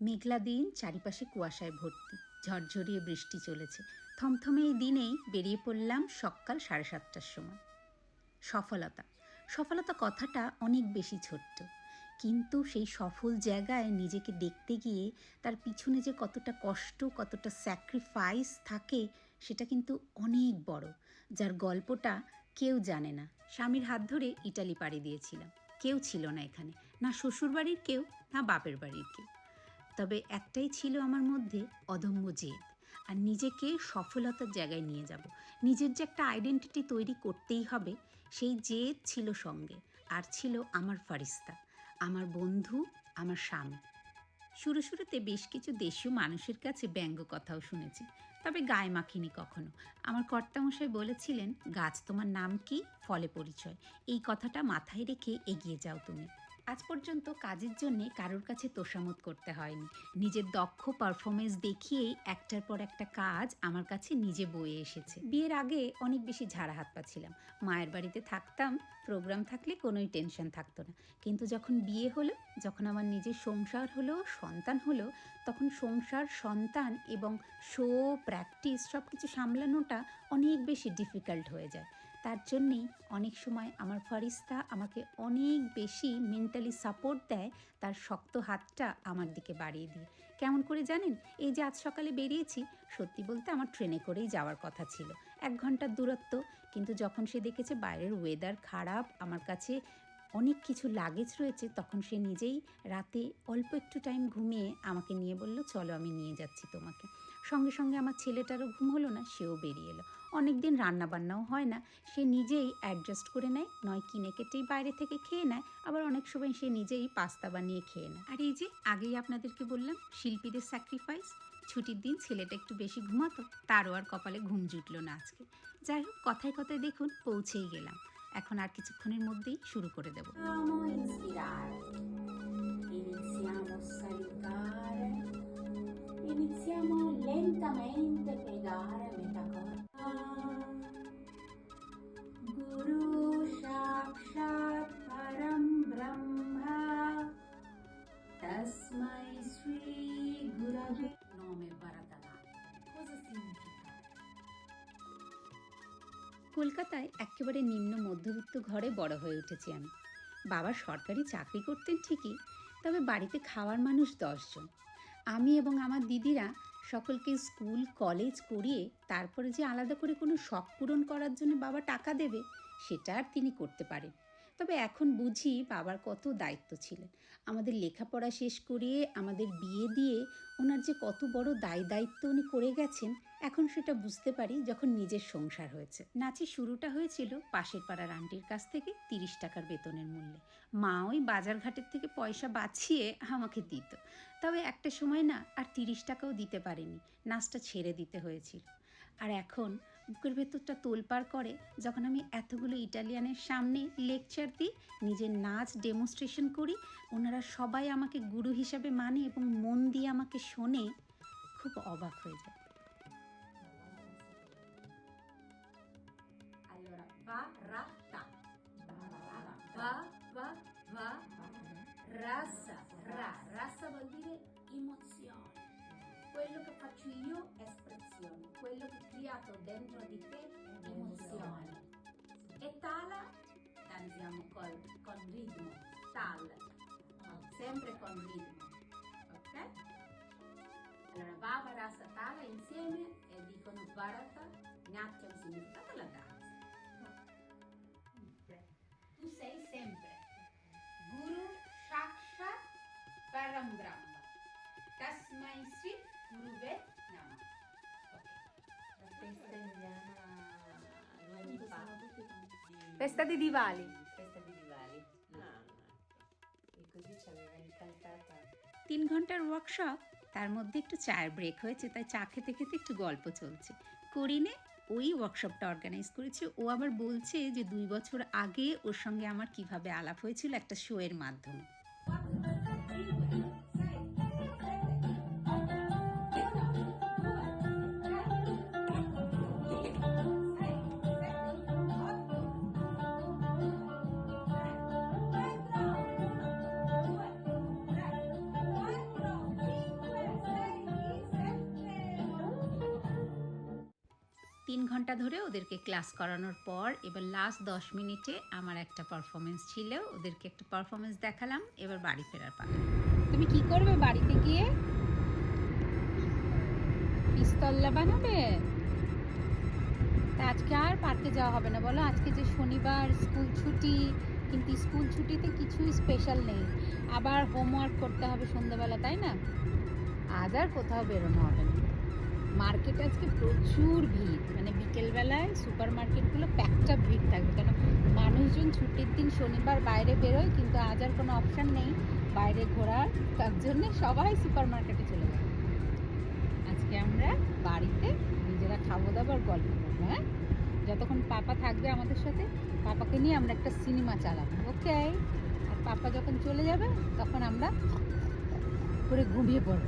মেঘলা দিন চারিপাশে কুয়াশায় ভর্তি। ঝরঝরিয়ে বৃষ্টি চলেছে। থমথমে এই দিনেই বেরিয়ে পড়লাম সকাল সাড়ে সাতটার সময়। সফলতা। সফলতা কথাটা অনেক বেশি ছোট্ট। কিন্তু সেই সফল জায়গায় নিজেকে দেখতে গিয়ে তার পিছনে যে কতটা কষ্ট, কতটা স্যাক্রিফাইস থাকে, সেটা কিন্তু অনেক বড়, যার গল্পটা কেউ জানে না। স্বামীর হাত ধরে ইটালি পাড়ি দিয়েছিলাম। কেউ ছিল না এখানে। না শ্বশুরবাড়ির কেউ, না বাপের বাড়ির কেউ। তবে একটাই ছিল আমার মধ্যে অদম্য জেদ, আর নিজেকে সফলতার জায়গায় নিয়ে যাব। নিজের যে একটা আইডেন্টিটি তৈরি করতেই হবে, সেই জেদ ছিল সঙ্গে, আর ছিল আমার ফারিস্তা, আমার বন্ধু, আমার স্বামী। শুরু শুরুতে বেশ কিছু দেশীয় মানুষের কাছে ব্যঙ্গ কথাও শুনেছি, তবে গায়ে মাখিনি কখনো। আমার কর্তামশাই বলেছিলেন, গাছ তোমার নাম কি? ফলে পরিচয়। এই কথাটা মাথায় রেখে এগিয়ে যাও তুমি। আজ পর্যন্ত কাজের জন্য কারোর কাছে তোষামত করতে হয়নি। নিজের দক্ষ পারফরমেন্স দেখিয়েই একটার পর একটা কাজ আমার কাছে নিজে বয়ে এসেছে। বিয়ের আগে অনেক বেশি ঝাড়া হাত পাচ্ছিলাম। মায়ের বাড়িতে থাকতাম প্রোগ্রাম থাকলে কোনোই টেনশন থাকতো না। কিন্তু যখন বিয়ে হলো, যখন আমার নিজের সংসার হলো, সন্তান হলো, তখন সংসার, সন্তান এবং শো প্র্যাকটিস সব কিছু সামলানোটা অনেক বেশি ডিফিকাল্ট হয়ে যায়। তার জন্যেই অনেক সময় আমার ফারিস্তা আমাকে অনেক বেশি মেন্টালি সাপোর্ট দেয়, তার শক্ত হাতটা আমার দিকে বাড়িয়ে দিয়ে কেমন করে জানেন? এই যে আজ সকালে বেরিয়েছি, সত্যি বলতে আমার ট্রেনে করেই যাওয়ার কথা ছিল। এক ঘণ্টার দূরত্ব, কিন্তু যখন সে দেখেছে বাইরের ওয়েদার খারাপ, আমার কাছে অনেক কিছু লাগেজ রয়েছে, তখন সে নিজেই রাতে অল্প একটু টাইম ঘুমিয়ে আমাকে নিয়ে বলল, চলো আমি নিয়ে যাচ্ছি তোমাকে। সঙ্গে সঙ্গে আমার ছেলেটারও ঘুম হলো না, সেও বেরিয়ে এলো। অনেক দিন রান্নাবান্নাও হয় না। সে নিজেই অ্যাডজাস্ট করে নেয়, নয় কিনে কেটেই বাইরে থেকে খেয়ে নেয়, আবার অনেক সময় সে নিজেই পাস্তা বানিয়ে খেয়ে নেয়। আর এই যে, আগেই আপনাদেরকে বললাম, শিল্পীদের স্যাক্রিফাইস ছুটির দিন ছেলেটা একটু বেশি ঘুমাতো, তারও আর কপালে ঘুম জুটলো না আজকে। যাই হোক, কথায় কথায় দেখুন, পৌঁছেই গেলাম। এখন আর কিছুক্ষণের মধ্যেই শুরু করে দেব। Iniziamo iniziamo a lentamente a metà corpo. কলকাতায় একেবারে নিম্ন মধ্যবিত্ত ঘরে বড় হয়ে উঠেছি আমি। বাবা সরকারি চাকরি করতেন ঠিকই, তবে বাড়িতে খাওয়ার মানুষ দশজন আমি এবং আমার দিদিরা সকলকে স্কুল, কলেজ করিয়ে তারপরে যে আলাদা করে কোনো শখ পূরণ করার জন্য বাবা টাকা দেবে, সেটা আর তিনি করতে পারেন। তবে এখন বুঝি বাবার কত দায়িত্ব ছিলেন। আমাদের লেখাপড়া শেষ করিয়ে আমাদের বিয়ে দিয়ে ওনার যে কত বড় দায় দায়িত্ব উনি করে গেছেন, এখন সেটা বুঝতে পারি যখন নিজের সংসার হয়েছে। নাচের শুরুটা হয়েছিল পাশের পাড়ার আন্টির কাছ থেকে তিরিশ টাকার বেতনের মূল্যে। মা ওই বাজার ঘাটের থেকে পয়সা বাঁচিয়ে আমাকে দিত। তবে একটা সময় না আর তিরিশ টাকাও দিতে পারেনি। নাচটা ছেড়ে দিতে হয়েছিল। আর এখন বুকের ভেতরটা তোলপাড় করে, যখন আমি এতগুলো ইটালিয়ানের সামনে লেকচার দিই, নিজের নাচ ডেমনস্ট্রেশন করি, ওনারা সবাই আমাকে গুরু হিসাবে মানে এবং মন দিয়ে আমাকে শোনে, খুব অবাক হয়ে যায় ra. Vuol dire emozione. Quello che faccio io è espressione. Quello che creato dentro di te è emozione. E tala, danziamo col, con ritmo. Tal. Sempre con ritmo. Ok? Allora, Baba, Rasa, Tala insieme e dicono Bharata, Natyam significato la danza. Festa di Diwali. Festa di Diwali. Ah, e così ci aveva incantata. তিন ঘণ্টার workshop তার মধ্যে একটু চায়ের break হয়েছে তাই চা খেতে খেতে একটু গল্প চলছে করিনে ওই ওয়ার্কশপটা অর্গানাইজ করেছে ও আবার বলছে যে দুই বছর আগে ওর সঙ্গে আমার কীভাবে আলাপ হয়েছিল একটা শোয়ের মাধ্যমে তিন ঘণ্টা ধরে ওদেরকে ক্লাস করানোর পর এবার লাস্ট দশ মিনিটে আমার একটা পারফরমেন্স ছিল, ওদেরকে একটা পারফরমেন্স দেখালাম, এবার বাড়ি ফেরার পালা। তুমি কি করবে বাড়িতে গিয়ে? পিস্তল্লা বানাবে? তা আজকে আর পার্কে যাওয়া হবে না, বলো। আজকে যে শনিবার, স্কুল ছুটি, কিন্তু স্কুল ছুটিতে কিছুই স্পেশাল নেই। আবার হোমওয়ার্ক করতে হবে সন্ধ্যাবেলা, তাই না? আজ আর কোথাও বেরোনো হবে না। মার্কেটে আজকে প্রচুর ভিড়। মানে বিকেলবেলায় সুপার মার্কেটগুলো প্যাকটা ভিড় থাকবে। কেন? মানুষজন ছুটির দিন শনিবার বাইরে বেরোয়, কিন্তু আজ আর কোনো অপশান নেই। বাইরে ঘোরার, তার জন্য সবাই সুপার মার্কেটে চলে যায়। আজকে আমরা বাড়িতে নিজেরা খাব দাবো আর গল্প করব হ্যাঁ? যতক্ষণ পাপা থাকবে আমাদের সাথে, পাপাকে নিয়ে আমরা একটা সিনেমা চালাবো, ওকে? আর পাপা যখন চলে যাবে, তখন আমরা করে ঘুমিয়ে পড়ব